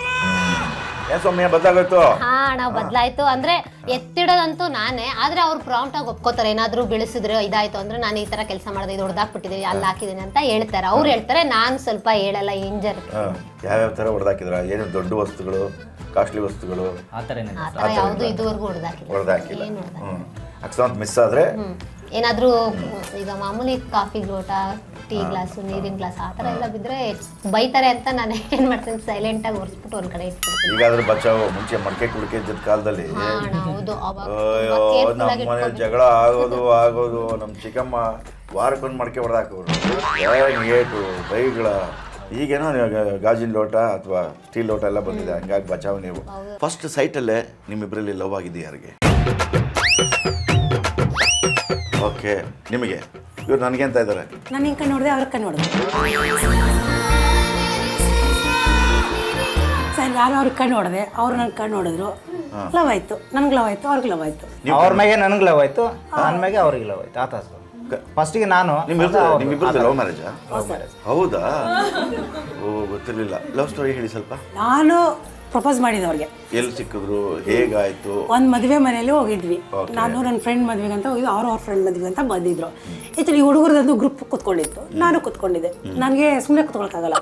ಏನ್ ಸೌಮ್ಯ ಬದಲಾಗೋಯ್ತು? ಹಾ ಅಣ್ಣ ಬದಲಾಯ್ತು. ಅಂದ್ರೆ ಎತ್ತಿಡೋದಂತೂ ನಾನೇ ಆದ್ರೆ ಅವ್ರು ಪ್ರಾಂಪ್ಟ್ ಆಗಿ ಒಪ್ಕೋತಾರೆ. ಏನಾದ್ರೂ ಬೆಳೆಸಿದ್ರೆ ಇದಾಯ್ತು ಅಂದ್ರೆ ನಾನು ಈ ತರ ಕೆಲಸ ಮಾಡಿದೆ ಇದು ಹೊಡೆದಾಕ್ಬಿಟ್ಟಿದ್ದೀನಿ ಅಲ್ಲಿ ಹಾಕಿದ್ದೀನಿ ಅಂತ ಹೇಳ್ತಾರೆ. ಅವ್ರು ಹೇಳ್ತಾರೆ ನಾನು ಸ್ವಲ್ಪ ಹೇಳಲ್ಲ ಇಂಜರ್ ಯಾವ್ಯಾವ ತರ ಹೊಡೆದಾಕಿದ್ರ? ಏನು ದೊಡ್ಡ ವಸ್ತುಗಳು ಕಾಸ್ಟ್ಲಿ ವಸ್ತುಗಳು? ಆ ಥರ ಏನಿಲ್ಲ. ಆ ತರ ಯಾವ್ದು ಇದುವರೆಗೂ ಹೊಡೆದಾಕಿಲ್ಲ. ಹೊಡೆದಾಕಿಲ್ಲ. ಏನು ಅಕಸ್ಮಾತ್ ಮಿಸ್ ಆದರೆ ಹ್ಮ್. ಏನಾದ್ರೂ ಈಗ ಮಾಮೂಲಿ ಕಾಫಿ ಲೋಟ ಟೀ ಗ್ಲಾಸು ನೀರಿನ ಗ್ಲಾಸ್ ಆ ಥರ ಎಲ್ಲ ಬಿದ್ರೆ ಬೈತಾರೆ ಅಂತ ನಾನು ಏನು ಮಾಡ್ತೀನಿ ಸೈಲೆಂಟ್ ಆಗಿ ಒರೆಸ್ಬಿಟ್ಟು ಒಂದ್ ಕಡೆ ಇಟ್ಬಿಡ್ತೀನಿ. ಈಗಾದ್ರೂ ಬಚಾವ್ ಮುಂಚೆ ಮಡಕೆ ಕುಡಿಕೆ ಇದ್ದಿದ್ದ ಕಾಲದಲ್ಲಿ. ಹಾ ಹೌದು. ಅವಾಗ ಅಯ್ಯೋ ನಮ್ಮ ಮನೆ ಜಗಳ ಆಗೋದು ಆಗೋದು. ನಮ್ಮ ಚಿಕ್ಕಮ್ಮ ವಾರಕ್ಕೊಂದು ಮಡಕೆ ಹೊಡೆದಾಕವ್ರು ಏಟು ಬೈಗಳ. ಈಗೇನೋ ಗಾಜಿನ ಲೋಟ ಅಥವಾ ಸ್ಟೀಲ್ ಲೋಟ ಎಲ್ಲ ಬಂದಿದೆ. ಹಂಗಾಗಿ ಬಚಾವ್ ನೀವು. ಫಸ್ಟ್ ಸೈಟಲ್ಲೇ ನಿಮ್ಮಿಬ್ಬರಲ್ಲಿ ಲವ್ ಆಗಿದೆ ಯಾರಿಗೆ? ಓಕೆ ನಿಮಗೆ? ಇವ್ರು ನನಗೆ ಅಂತ ಇದ್ದಾರೆ. ನಾನು ಹಿಂಗೆ ನೋಡಿದೆ ಅವ್ರ ಕಣ್ಣು ನೋಡಿದೆ ಸರ್ ನಾನು ಅವ್ರ ಕಣ್ಣು ನೋಡಿದೆ ಅವ್ರು ನನ್ನ ಕಣ್ಣು ನೋಡಿದ್ರು. ಲವ್ ಆಯ್ತು ನನ್ಗೆ ಲವ್ ಆಯ್ತು ಅವ್ರಿಗೆ ಲವ್ ಆಯ್ತು. ಅವ್ರ ಮ್ಯಾಗೆ ನನಗೆ ಲವ್ ಆಯ್ತು ನನ್ನ ಮ್ಯಾಗೆ ಅವ್ರಿಗೆ ಲವ್ ಆಯ್ತು ಆತ ಫಸ್ಟಿಗೆ ನಾನು ನಿಮ್ಮಿಬ್ಬರದ್ದು ಲವ್ ಮ್ಯಾರೇಜ್ ಹೌದಾ ಓ ಗೊತ್ತಿರಲಿಲ್ಲ. ಲವ್ ಸ್ಟೋರಿ ಹೇಳಿ ಸ್ವಲ್ಪ. ನಾನು ಪ್ರಪೋಸ್ ಮಾಡಿದ ಅವ್ರಿಗೆ ಎಲ್ಲಿ ಸಿಕ್ಕಿದ್ರು ಹೇಗಾಯ್ತು? ಒಂದು ಮದುವೆ ಮನೆಯಲ್ಲಿ ಹೋಗಿದ್ವಿ. ನಾನು ನನ್ನ ಫ್ರೆಂಡ್ ಮದುವೆಗೆ ಅಂತ ಹೋಗಿದ್ವಿ ಅವ್ರು ಅವ್ರ ಫ್ರೆಂಡ್ ಮದುವೆ ಅಂತ ಬಂದಿದ್ರು. ಆ್ಯಕ್ಚುಲಿ ಹುಡುಗರದ್ದು ಗ್ರೂಪ್ ಕುತ್ಕೊಂಡಿತ್ತು. ನಾನು ಕುತ್ಕೊಂಡಿದ್ದೆ. ನನಗೆ ಸುಮ್ಮನೆ ಕುತ್ಕೊಳಕ್ಕಾಗಲ್ಲ.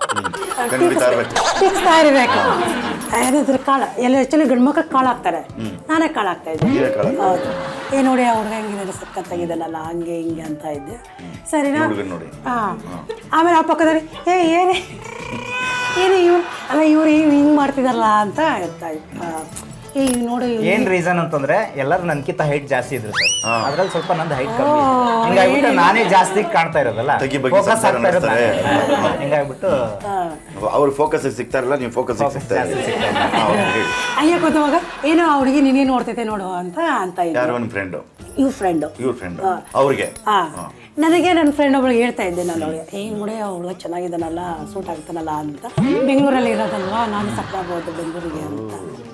ಇರ್ಬೇಕು. ಟೀಕ್ಸ್ತಾ ಕಾಳು ಎಲ್ಲ ಆ್ಯಕ್ಚುಲಿ ಗಂಡು ಮಕ್ಳು ಕಾಳು ಹಾಕ್ತಾರೆ? ನಾನೇ ಕಾಳು ಹಾಕ್ತಾ ಇದ್ದೆ. ನೀವೇ ಕಾಳು ಹೌದು. ಏ ನೋಡಿ ಆ ಹುಡುಗ ಹೆಂಗಿದೆ ತೆಗಿದಲ್ಲ ಹಂಗೆ ಹಿಂಗೆ ಅಂತ ಇದ್ದೆ. ಸರಿನಾ? ಹುಡುಗನ್ ನೋಡಿ. ಹಾಂ. ಆಮೇಲೆ ಆ ಪಕ್ಕದಲ್ಲಿ ಏ ಏನೇ? ಏನೇ ಇವ್ರು ಅಲ್ಲ ಇವ್ರು ಹಿಂಗೆ ಮಾಡ್ತಿದಾರಲ್ಲ ಅಂತ ಇರ್ತಾ ಇತ್ತು ಆ, ಇವ್ ನೋಡು ಇವ್ನು ಏನ್ ರೀಸನ್ ಅಂತಂದ್ರೆ ಎಲ್ಲರೂ ನನ್ಕಿಂತ ಹೈಟ್ ಜಾಸ್ತಿ ಇದ್ರು ಸರ್. ಅದ್ರಲ್ಲಿ ಸ್ವಲ್ಪ ನಂದು ಹೈಟ್ ಕಮ್ಮಿ. ಹಿಂಗಾಗ್ಬಿಟ್ಟು ನಾನೇ ಜಾಸ್ತಿ ಕಾಣ್ತಾ ಇರೋದಲ್ಲ? ತಗ್ಗಿ ಬಗ್ಗಿ ಫೋಕಸ್ ಸಂಸಾರ ಆಗ್ತಾ ಇರೋದು ನಡೆಸ್ತಾರೆ. ಹಿಂಗಾಗ್ಬಿಟ್ಟು ಅವ್ರ ಫೋಕಸ್ ಸಿಗ್ತಾ ಇರಲ್ಲ ನೀವು ಫೋಕಸ್ ಸಿಗ್ತಾ ಇಲ್ಲ ಹಾ, okay, ಹೇಳಿ. ಹಂಗೆ ಕೂತವಾಗ ಏನೋ ಆ ಹುಡುಗಿ ನೀನೇ ನೋಡ್ತೈತೆ ನೋಡು ಅಂತ ಅಂತ ಯಾರೋ? ಒಂದು ಫ್ರೆಂಡು ಇವ್ ಫ್ರೆಂಡು ಇವ್ರ ಫ್ರೆಂಡ್ ಅವ್ರಿಗೆ. ಹಾ. ನನಗೆ ನನ್ನ ಫ್ರೆಂಡ್ ಒಬ್ಳಿಗೆ ಹೇಳ್ತಾ ಇದ್ದೆ ನಾನು ಅವಳಿಗೆ ಏ ನೋಡಿ ಹುಡುಗ ಚೆನ್ನಾಗಿದ್ದಾನಲ್ಲ ಸೂಟ್ ಆಗ್ತಾನಲ್ಲ ಅಂತ. ಬೆಂಗಳೂರಲ್ಲಿ ಇರೋದಲ್ವಾ ನಾನು ಸಕ್ಕಾಗ್ಬೋದು ಬೆಂಗಳೂರಿಗೆ ಅಂತ. ಆ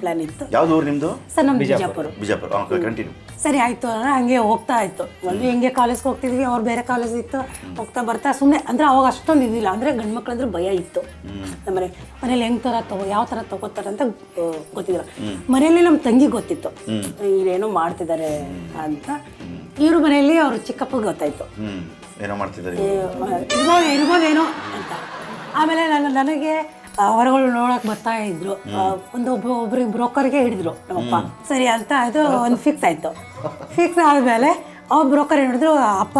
ಪ್ಲಾನ್ ಇತ್ತು. ಯಾವ್ದು ಊರು ನಿಮ್ದು? ಸರ್ ನಮ್ ಬಿಜಾಪುರ. ಬಿಜಾಪುರ. ಕಂಟಿನ್ಯೂ ಸರಿ ಆಯ್ತು ಅಂದ್ರೆ ಹಂಗೆ ಹೋಗ್ತಾ ಇತ್ತು. ಒಂದು ಹಿಂಗೆ ಕಾಲೇಜ್ಗೆ ಹೋಗ್ತಿದ್ವಿ ಅವ್ರು ಬೇರೆ ಕಾಲೇಜ್ ಇತ್ತು. ಹೋಗ್ತಾ ಬರ್ತಾ ಸುಮ್ಮನೆ ಅಂದ್ರೆ ಅವಾಗ ಅಷ್ಟೊಂದು ಇದಿಲ್ಲ. ಅಂದ್ರೆ ಗಂಡು ಮಕ್ಳಂದ್ರೆ ಭಯ ಇತ್ತು. ಆಮೇಲೆ ಮನೇಲಿ ಹೆಂಗ್ ತರ ತಗೋ ಯಾವ ತರ ತಗೋತಾರೆ ಅಂತ ಗೊತ್ತಿದ್ರ ಮನೆಯಲ್ಲಿ ನಮ್ಮ ತಂಗಿ ಗೊತ್ತಿತ್ತು. ಇವ್ರೇನೋ ಮಾಡ್ತಿದ್ದಾರೆ ಅಂತ. ಇವ್ರ ಮನೆಯಲ್ಲಿ ಅವ್ರ ಚಿಕ್ಕಪ್ಪ ಗೊತ್ತಾಯ್ತು. ಏನೋ ಮಾಡ್ತಿದ್ದಾರೆ ಇರ್ಬೋದು ಇರ್ಬೋದೇನೋ ಅಂತ. ಆಮೇಲೆ ನಾನು ನನಗೆ ಆ, ಹೊರಗಳು ನೋಡಕ್ ಬರ್ತಾ ಇದ್ರು. ಒಂದು ಒಬ್ಬ ಒಬ್ರಿಗೆ ಬ್ರೋಕರ್ಗೆ ಹಿಡಿದ್ರು ನಮ್ಮಪ್ಪ ಸರಿ ಅಂತ ಅದು ಒಂದು ಫಿಕ್ಸ್ ಆಯ್ತು. ಫಿಕ್ಸ್ ಆದ್ಮೇಲೆ ಆ ಬ್ರೋಕರ್ ಏನು ಮಾಡಿದ್ರು ಅಪ್ಪ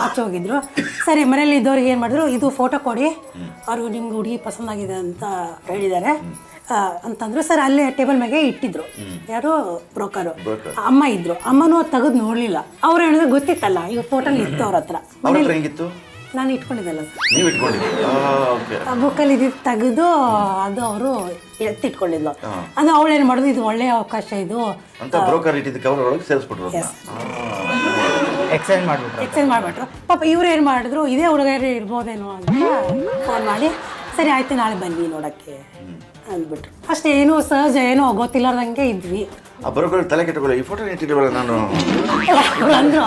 ಆಚೆ ಹೋಗಿದ್ರು. ಸರಿ ಮನೇಲಿ ಇದ್ದವ್ರಿಗೆ ಏನು ಮಾಡಿದ್ರು ಇದು ಫೋಟೋ ಕೊಡಿ. ಅವರು ನಿಮ್ಗೆ ಹುಡುಗಿ ಪಸಂದ್ ಆಗಿದೆ ಅಂತ ಹೇಳಿದ್ದಾರೆ. ಅಂತಂದ್ರು ಸರ್ ಅಲ್ಲೇ ಟೇಬಲ್ ಮೇಲೆ ಇಟ್ಟಿದ್ರು. ಯಾರು ಬ್ರೋಕರು. ಅಮ್ಮ ಇದ್ರು. ಅಮ್ಮನೂ ತೆಗೆದು ನೋಡ್ಲಿಲ್ಲ. ಅವ್ರು ಹೇಳಿದ್ರೆ ಗೊತ್ತಿತ್ತಲ್ಲ ಈಗ ಫೋಟೋ ಇತ್ತು ಅವ್ರ ಹತ್ರ. ನಾನು ಇಟ್ಕೊಂಡಿದ್ದಲ್ಲ ನೀವು ಇಟ್ಕೊಂಡಿದ್ದೀರಿ ಓಕೆ ಆ ಬುಕ್ಕಲ್ಲಿ ಇದು ತೆಗೆದು ಅದು ಅವರು ಎತ್ತಿಟ್ಕೊಂಡಿದ್ಲು. ಅಂದ್ರೆ ಅವಳು ಏನು ಮಾಡೋದು ಇದು ಒಳ್ಳೆಯ ಅವಕಾಶ ಇದು. ಅಂತ ಬ್ರೋಕರ್ ಇಟ್ಟಿದ್ದ ಕವರ್ ಒಳಗೆ ಸೇರಿಸ್ಬಿಟ್ರು ಅದನ್ನ. ಎಕ್ಸ್ಚೇಂಜ್ ಮಾಡ್ಬಿಟ್ರು ಎಕ್ಸ್ಚೇಂಜ್ ಮಾಡಿಬಿಟ್ರು. ಪಾಪ ಇವ್ರು ಏನು ಮಾಡಿದ್ರು? ಇದೇ ಹುಡುಗರು ಇರ್ಬೋದೇನೋ ಅಂತ ಫೋನ್ ಮಾಡಿ ಸರಿ ಆಯ್ತು ನಾಳೆ ಬನ್ನಿ ನೋಡೋಕ್ಕೆ. ಅಂದ್ಬಿಟ್ರು. ಅಷ್ಟೇ ಏನು ಸಹಜ ಏನೋ ಗೊತ್ತಿಲ್ಲಾರ್ದಂಗೆ ಇದ್ವಿ. ಆ ಬರೋಗಳು ತಲೆ ಕೆಟ್ಟಗಳು ಈ ಫೋಟೋ ಇಟ್ಟಿದ್ದೀವಲ್ಲ ನಾನು. ಅಂದ್ರು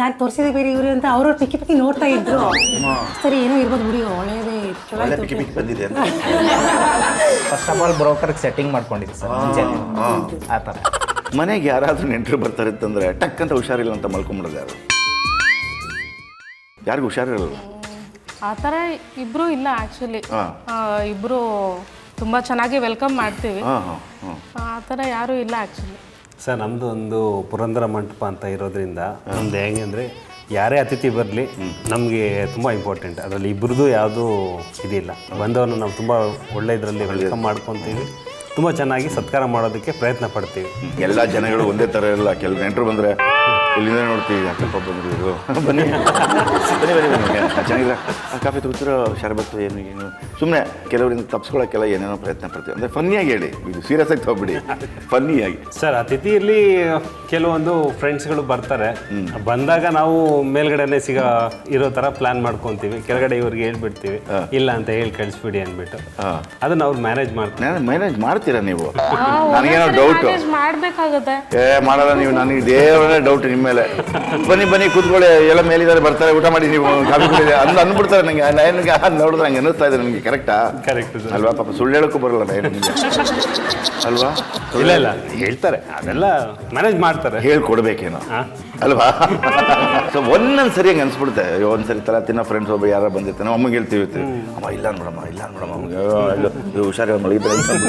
ನಾನು ತೋರಿಸಿದೆ ಬೇರೆ ಇವರು ಅಂತ ಅವರು ಪಿಕ್ಕಿ ಪಿಕ್ಕಿ ನೋಡ್ತಾ ಇದ್ರು. ಸರಿ ಏನೋ ಇರ್ಬೋದು ಬಿಡಿ ಒಳ್ಳೇದೇ ಚಲೋ ಒಳ್ಳೆ ಆಯ್ತು ಪಿಕ್ಕಿ ಪಿಕ್ಕಿ ಬಂದಿದೆ ಅಂತ. ಫಸ್ಟ್ ಆಫ್ ಆಲ್ ಬ್ರೋಕರ್ಗೆ ಸೆಟ್ಟಿಂಗ್ ಮಾಡ್ಕೊಂಡಿದ್ದೆ ಸರ್ ಮುಂಚೆ ಆ ಥರ. ಮನೆಗೆ ಯಾರಾದ್ರೂ ನೆಂಟರು ಬರ್ತಾರೆ ಅಂತಂದ್ರೆ ಟಕ್ ಅಂತ ಹುಷಾರಿಲ್ಲ ಅಂತ ಮಲ್ಕೊಂಬಿಡೋದು ಯಾರು? ಯಾರಿಗೂ ಹುಷಾರಿರಲ್ಲ? ಆ ಥರ ಇಬ್ರು ಇಲ್ಲ ಆ್ಯಕ್ಚುಲಿ. ಇಬ್ರು ತುಂಬ ಚೆನ್ನಾಗಿ ವೆಲ್ಕಮ್ ಮಾಡ್ತೀವಿ. ಆ ಥರ ಯಾರೂ ಇಲ್ಲ ಆ್ಯಕ್ಚುಲಿ ಸರ್ ನಮ್ಮದು ಒಂದು ಪುರಂದರ ಮಂಟಪ ಅಂತ ಇರೋದ್ರಿಂದ ನಮ್ದು ಹೆಂಗೆ ಅಂದರೆ ಯಾರೇ ಅತಿಥಿ ಬರಲಿ ನಮಗೆ ತುಂಬ ಇಂಪಾರ್ಟೆಂಟ್ ಅದರಲ್ಲಿ ಇಬ್ಬರದ್ದು ಯಾವುದೂ ಇದಿಲ್ಲ. ಬಂದವನ್ನು ನಾವು ತುಂಬ ಒಳ್ಳೆ ಇದರಲ್ಲಿ ವೆಲ್ಕಮ್ ಮಾಡ್ಕೊತೀವಿ. ತುಂಬ ಚೆನ್ನಾಗಿ ಸತ್ಕಾರ ಮಾಡೋದಕ್ಕೆ ಪ್ರಯತ್ನ ಪಡ್ತೀವಿ. ಎಲ್ಲ ಜನಗಳು ಒಂದೇ ಥರ ಇರಲ್ಲ. ಕೆಲವು ನೆಂಟರು ಬಂದರೆ ಇಲ್ಲಿಂದ ನೋಡ್ತೀವಿ ಬಂದ್ರು ಇವರು. ಬನ್ನಿ. ಬನ್ನಿ ಬನ್ನಿ ಬನ್ನಿ. ಚೆನ್ನಾಗಿಲ್ಲ ಕಾಫಿ ತಗೋತಿರೋ? ಶರಬತ್ತು ಏನು ಏನು? ಸುಮ್ಮನೆ ಕೆಲವರಿಂದ ತಪ್ಪಿಸ್ಕೊಳ್ಳೋಕ್ಕೆಲ್ಲ ಏನೇನೋ ಪ್ರಯತ್ನ ಪಡ್ತೀವಿ. ಅಂದರೆ ಫನ್ನಿಯಾಗಿ ಹೇಳಿ. ಇದು ಸೀರಿಯಸ್ ಆಗಿ ತಗೊಬಿಡಿ. ಫನ್ನಿಯಾಗಿ. ಸರ್ ಅತಿಥಿಯಲ್ಲಿ ಕೆಲವೊಂದು ಫ್ರೆಂಡ್ಸ್ಗಳು ಬರ್ತಾರೆ. ಬಂದಾಗ ನಾವು ಮೇಲ್ಗಡೆನೆ ಸಿಗ ಇರೋ ಥರ ಪ್ಲಾನ್ ಮಾಡ್ಕೊತೀವಿ. ಕೆಳಗಡೆ ಇವ್ರಿಗೆ ಹೇಳ್ಬಿಡ್ತೀವಿ. ಇಲ್ಲ ಅಂತ ಹೇಳಿ ಕಳಿಸ್ಬಿಡಿ ಅಂದ್ಬಿಟ್ಟು. ಅದನ್ನ ಅವ್ರು ಮ್ಯಾನೇಜ್ ಮಾಡ್ತಾರೆ ಮ್ಯಾನೇಜ್ ಮಾಡ್ತೀರಾ. ನೀವು? ನನಗೇನೋ ಡೌಟ್ ಮಾಡಬೇಕಾಗುತ್ತೆ. ಏ ಮಾಡಲ್ಲ ನೀವು ನನಗೆ ದೇವರೇ ಡೌಟ್ ನಿಮ್ಮ ಮೇಲೆ. ಬನ್ನಿ ಬನ್ನಿ ಕೂತ್ಕೊಳ್ಳಿ ಎಲ್ಲ ಮೇಲಿದ್ದಾರೆ ಬರ್ತಾರೆ ಊಟ ಮಾಡಿ ನೀವು ಕಾಫಿ ಕುಡಿದೆ ಅಂದ್ ಅಂದ್ಬಿಡ್ತಾರೆ ನನಗೆ ನನಗೆ ನೋಡಿದ್ರೆ ಹಂಗೆ ಅನ್ನಿಸ್ತಾ ಇದೆ ನನಗೆ ಕರೆಕ್ಟಾ ಕರೆಕ್ಟ್ ಅಲ್ವಾ ಪಾಪ ಸುಳ್ಳು ಹೇಳೋಕ್ಕೂ ಬರಲ್ಲ ನಿಮಗೆ. ಅಲ್ವಾ? ಇಲ್ಲ ಇಲ್ಲ ಹೇಳ್ತಾರೆ ಅದೆಲ್ಲ ಮ್ಯಾನೇಜ್ ಮಾಡ್ತಾರೆ. ಹೇಳ್ಕೊಡ್ಬೇಕೇನೋ. ಅಲ್ವಾ? ಸೊ ಒಂದೊಂದು ಸರಿ ಹಂಗೆ ಅನ್ಸ್ಬಿಡುತ್ತೆ. ಅಯ್ಯೋ ಒಂದ್ಸರಿ ತರ ತಿನ್ನೋ ಫ್ರೆಂಡ್ಸ್ ಒಬ್ಬ ಯಾರ ಬಂದಿರ್ತಾನೆ ಅಮ್ಮಗೆ ಹೇಳ್ತೀವಿ. ಅಮ್ಮ ಇಲ್ಲ ನೋಡಮ್ಮ ಇಲ್ಲ ನೋಡಮ್ಮ ಅಮ್ಮಗೆ ಹುಷಾರಿ ಮಳಿ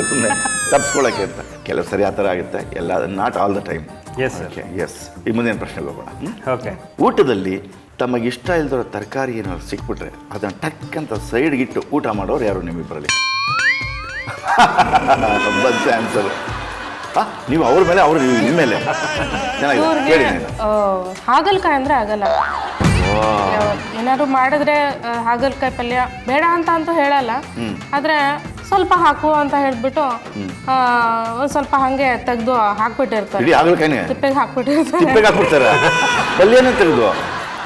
ಸುಮ್ಮನೆ ತಪ್ಪಿಸ್ಕೊಳ್ಳೋಕೆ ಅಂತ. ಕೆಲವು ಸರಿ ಆ ಥರ ಆಗುತ್ತೆ. ಎಲ್ಲ not all the time yes. Okay yes ಈ ಮುಂದಿನ ಪ್ರಶ್ನೆಗೆ ಹೋಗೋಣ. ಓಕೆ ಊಟದಲ್ಲಿ ತಮಗಿಷ್ಟ ಇಷ್ಟ ಇಲ್ದಿರೋ ತರಕಾರಿ ಏನಾದ್ರು ಸಿಕ್ಬಿಟ್ರೆ ಅದನ್ನ ಟಕ್ ಅಂತ ಸೈಡ್ಗಿಟ್ಟು ಊಟ ಮಾಡೋರು ಯಾರು ನಿಮ್ಮಿಬ್ಬರಲ್ಲಿ? ಆನ್ಸರ್ ನೀವು ಅವ್ರ ಮೇಲೆ ಅವ್ರ ನೀವು ನಿಮ್ಮ ಮೇಲೆ. ಚೆನ್ನಾಗಿದೆ. ಹೇಳಿ ನೀನು. ಹಾಗಲ್ಕಾಯಿ ಅಂದ್ರೆ ಆಗಲ್ಲ. ಏನಾದ್ರು ಮಾಡಿದ್ರೆ ಹಾಗಲ್ಕಾಯಿ ಪಲ್ಯ ಬೇಡ ಅಂತ ಅಂತೂ ಹೇಳಲ್ಲ. ಆದ್ರೆ ಸ್ವಲ್ಪ ಹಾಕು ಅಂತ ಹೇಳ್ಬಿಟ್ಟು ಒಂದ್ ಸ್ವಲ್ಪ ಹಂಗೆ ತೆಗ್ದು ಹಾಕ್ಬಿಟ್ಟಿರ್ತಾರೆ. ಇಡೀ ಹಾಗಲಕಾಯಿನೇ ತಿಪ್ಪೆಗೆ ಹಾಕ್ಬಿಟ್ಟಿರ್ತಾರೆ. ತಿಪ್ಪೆಗೆ ಹಾಕ್ಬಿಡ್ತಾರೆ. ಪಲ್ಯನೇ ತೆಗೆದು.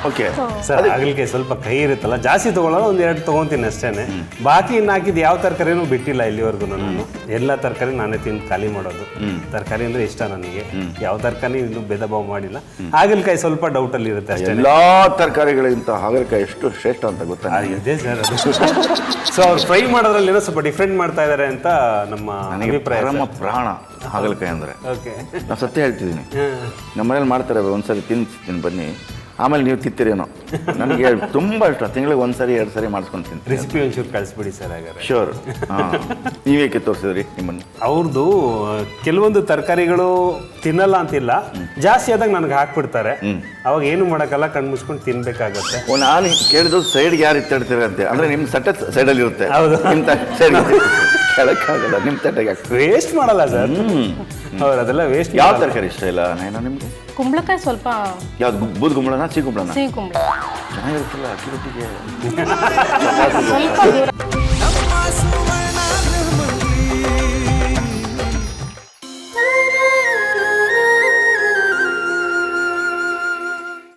ಓಕೆ ಸರ್ ಆಗಲಿಕ್ಕೆ ಸ್ವಲ್ಪ ಕೈ ಇರುತ್ತಲ್ಲ ಜಾಸ್ತಿ ತಗೊಳ್ಳೋದು ಒಂದು ಎರಡು ತಗೊಂತೀನಿ ಅಷ್ಟೇನೆ. ಬಾಕಿ ಇನ್ನು ಹಾಕಿದ್ದು ಯಾವ ತರಕಾರಿನೂ ಬಿಟ್ಟಿಲ್ಲ ಇಲ್ಲಿವರೆಗೂ ನಾನು. ಎಲ್ಲ ತರಕಾರಿ ನಾನೇ ತಿಂದು ಖಾಲಿ ಮಾಡೋದು. ತರಕಾರಿ ಅಂದರೆ ಇಷ್ಟ ನನಗೆ. ಯಾವ ತರಕಾರಿ ಇನ್ನೂ ಭೇದ ಭಾವ ಮಾಡಿಲ್ಲ. ಹಾಗಲಕಾಯಿ ಸ್ವಲ್ಪ ಡೌಟಲ್ಲಿ ಅಲ್ಲಿ ಇರುತ್ತೆ ಅಷ್ಟೇ ಎಲ್ಲ ತರಕಾರಿಗಳಿಗಿಂತ ಹಾಗಲಕಾಯಿ ಎಷ್ಟು ಶ್ರೇಷ್ಠ ಅಂತ ಗೊತ್ತಾ ನಿನಗೆ? ಇದೆ ಸರ್ ಅದು. ಸೊ ಅವ್ರು ಫ್ರೈ ಮಾಡೋದ್ರಲ್ಲಿ ಏನೋ ಸ್ವಲ್ಪ ಡಿಫ್ರೆಂಟ್ ಮಾಡ್ತಾ ಇದ್ದಾರೆ ಅಂತ ನಮ್ಮ ನನಗೆ ಅಭಿಪ್ರಾಯ ಪರಮ ಪ್ರಾಣ ಹಾಗಲಕಾಯಿ ಅಂದರೆ. ಓಕೆ ನಾನು ಸತ್ಯ ಹೇಳ್ತಿದ್ದೀನಿ. ನಮ್ಮ ಮನೇಲಿ ಮಾಡ್ತಾರೆ ಒಂದ್ಸರಿ ತಿನ್ ಬನ್ನಿ. ಆಮೇಲೆ ನೀವು ತಿಂತೀರೇನೋ? ನನಗೆ ತುಂಬ ಇಷ್ಟ. ತಿಂಗಳಿಗೆ ಒಂದ್ಸರಿ ಎರಡು ಸರಿ ತಿಂತೀನಿ. ರೆಸಿಪಿ ಒಂಚೂರು ಕಳಿಸ್ಬಿಡಿ ಸರ್ ಹಾಗಾದ್ರೆ. ಶೋರ್ ನೀವೇಕೆ ತೋರಿಸಿದ್ರಿ ನಿಮ್ಮನ್ನು? ಅವ್ರದ್ದು ಕೆಲವೊಂದು ತರಕಾರಿಗಳು ತಿನ್ನಲ್ಲ ಅಂತಿಲ್ಲ. ಜಾಸ್ತಿ ಆದಾಗ ನನಗೆ ಹಾಕ್ಬಿಡ್ತಾರೆ. ಅವಾಗ ಏನು ಮಾಡೋಕ್ಕಲ್ಲ ಕಣ್ಣು ಮುಚ್ಕೊಂಡು ತಿನ್ಬೇಕಾಗತ್ತೆ. ನಾನು ಕೇಳಿದ್ರು ಸೈಡ್ಗೆ ಯಾರು ಇತ್ತಿರ್ತೀರಂತೆ ಅಂದರೆ ನಿಮ್ಮ ಸಟ್ಟ ಸೈಡಲ್ಲಿರುತ್ತೆ ಹೌದು. ನಿಮ್ಮ ಸೈಡ್ ಕೇಳಕ್ಕಾಗಲ್ಲ ನಿಮ್ಮ ತಟ್ಟೆಗೆ ವೇಸ್ಟ್ ಮಾಡಲ್ಲ ಸರ್ ಅವ್ರು ಅದೆಲ್ಲ ವೇಸ್ಟ್ ಯಾವ ತರಕಾರಿ ಇಷ್ಟ ಇಲ್ಲ? ನೈನಾ ನಿಮಗೆ? ಕುಂಬಳಕಾಯಿ ಸ್ವಲ್ಪ ಯಾವ್ದು ಬೂದ್ ಗುಂಬಳನ ಸಿಹಿ ಗುಂಬಳನ ಸಿಹಿ ಕುಂಬಳ. ಚೆನ್ನಾಗಿರುತ್ತಲ್ಲ ಅಕ್ಕಿ ರೊಟ್ಟಿಗೆ. ಸ್ವಲ್ಪ ದೂರ.